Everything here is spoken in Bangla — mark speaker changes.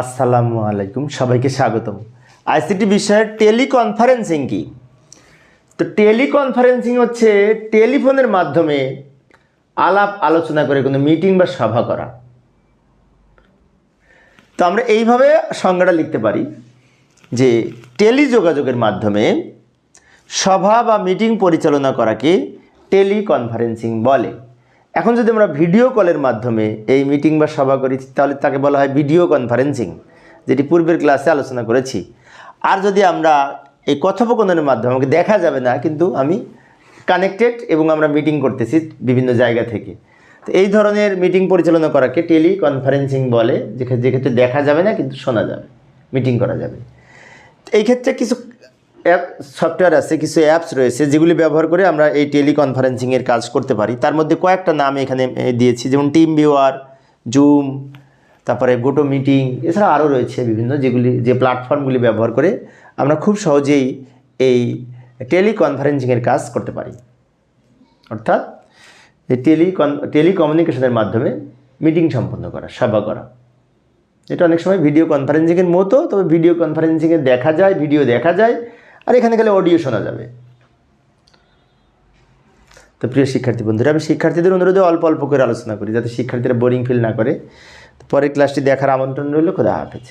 Speaker 1: আসসালামু আলাইকুম, সবাইকে স্বাগতম। আইসিটি বিষয়ের টেলিকনফারেন্সিং কি? তো টেলিকনফারেন্সিং হচ্ছে টেলিফোনের মাধ্যমে আলাপ আলোচনা করে কোনো মিটিং বা সভা করা। তো আমরা এইভাবে সংজ্ঞাটা লিখতে পারি যে টেলিযোগাযোগের মাধ্যমে সভা বা মিটিং পরিচালনা করাকে টেলিকনফারেন্সিং বলে। এখন যদি আমরা ভিডিও কলের মাধ্যমে এই মিটিং বা সভা করি, তাহলে তাকে বলা হয় ভিডিও কনফারেন্সিং যেটি পূর্বের ক্লাসে আলোচনা করেছি। আর যদি আমরা এই কথোপকথনের মাধ্যমে, আমাকে দেখা যাবে না, কিন্তু আমি কানেক্টেড এবং আমরা মিটিং করতেছি বিভিন্ন জায়গা থেকে। তো এই ধরনের মিটিং পরিচালনা করাকে টেলি কনফারেন্সিং বলে যেক্ষেত্রে দেখা যাবে না, কিন্তু শোনা যাবে মিটিং করা যাবে। এই ক্ষেত্রে কিছু অ্যাপ, সফটওয়্যার আছে, কিছু অ্যাপস রয়েছে যেগুলি ব্যবহার করে আমরা এই টেলিকনফারেন্সিংয়ের কাজ করতে পারি। তার মধ্যে কয়েকটা নাম এখানে দিয়েছি, যেমন টিম ভিউয়ার, জুম, তারপরে গোটো মিটিং, এছাড়া আরও রয়েছে বিভিন্ন যেগুলি, যে প্ল্যাটফর্মগুলি ব্যবহার করে আমরা খুব সহজেই এই টেলিকনফারেন্সিংয়ের কাজ করতে পারি। অর্থাৎ এই টেলিকন, টেলিকমিউনিকেশনের মাধ্যমে মিটিং সম্পন্ন করা, সভা করা। এটা অনেক সময় ভিডিও কনফারেন্সিংয়ের মতো, তবে ভিডিও কনফারেন্সিংয়ে দেখা যায়, ভিডিও দেখা যায় আর এখানে গেলে অডিও শোনা যাবে। তো প্রিয় শিক্ষার্থী বন্ধুরা, আমি শিক্ষার্থীদের অনুরোধে অল্প অল্প করে আলোচনা করি, যাতে শিক্ষার্থীরা বোরিং ফিল না করে। পরের ক্লাসটি দেখার আমন্ত্রণ রইল, খোদা হাফেজ।